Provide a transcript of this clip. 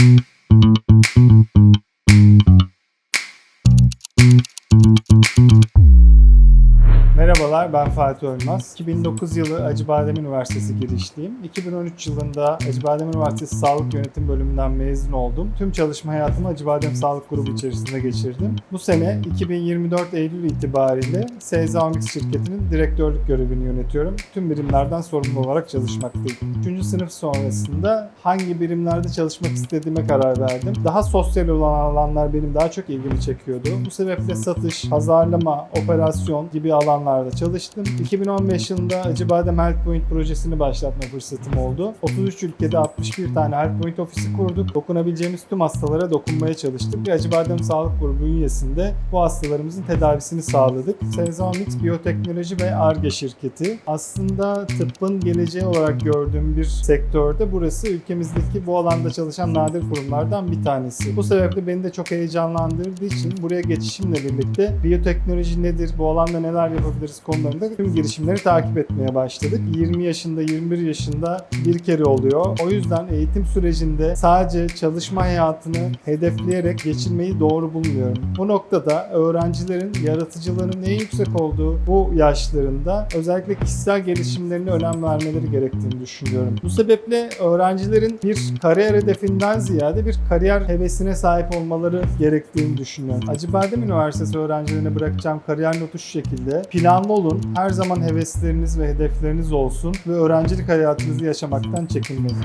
Mm-hmm. Merhabalar, ben Fatih Ölmez. 2009 yılı Acıbadem Üniversitesi girişliyim. 2013 yılında Acıbadem Üniversitesi Sağlık Yönetim Bölümünden mezun oldum. Tüm çalışma hayatımı Acıbadem Sağlık Grubu içerisinde geçirdim. Bu sene 2024 Eylül itibariyle Seyzamix şirketinin direktörlük görevini yönetiyorum. Tüm birimlerden sorumlu olarak çalışmaktayım. 3. sınıf sonrasında hangi birimlerde çalışmak istediğime karar verdim. Daha sosyal olan alanlar benim daha çok ilgimi çekiyordu. Bu sebeple satış, pazarlama, operasyon gibi alanlarda çalıştım. 2015 yılında Acıbadem Health Point projesini başlatma fırsatım oldu. 33 ülkede 61 tane Health Point ofisi kurduk. Dokunabileceğimiz tüm hastalara dokunmaya çalıştık ve Acıbadem Sağlık Grubu bünyesinde bu hastalarımızın tedavisini sağladık. Senzamix Biyoteknoloji ve ARGE şirketi. Aslında tıbbın geleceği olarak gördüğüm bir sektörde burası ülkemizdeki bu alanda çalışan nadir kurumlardan bir tanesi. Bu sebeple beni de çok heyecanlandırdığı için buraya geçişimle birlikte biyoteknoloji nedir, bu alanda neler yapabiliriz konularında tüm girişimleri takip etmeye başladık. 20 yaşında, 21 yaşında bir kere oluyor. O yüzden eğitim sürecinde sadece çalışma hayatını hedefleyerek geçirmeyi doğru bulmuyorum. Bu noktada öğrencilerin yaratıcılığının en yüksek olduğu bu yaşlarında özellikle kişisel gelişimlerine önem vermeleri gerektiğini düşünüyorum. Bu sebeple öğrencilerin bir kariyer hedefinden ziyade bir kariyer hevesine sahip olmaları gerektiğini düşünüyorum. Acıbadem Üniversitesi öğrencilerine bırakacağım kariyer notu şu şekilde. Planlı olun, her zaman hevesleriniz ve hedefleriniz olsun ve öğrencilik hayatınızı yaşamaktan çekinmeyin.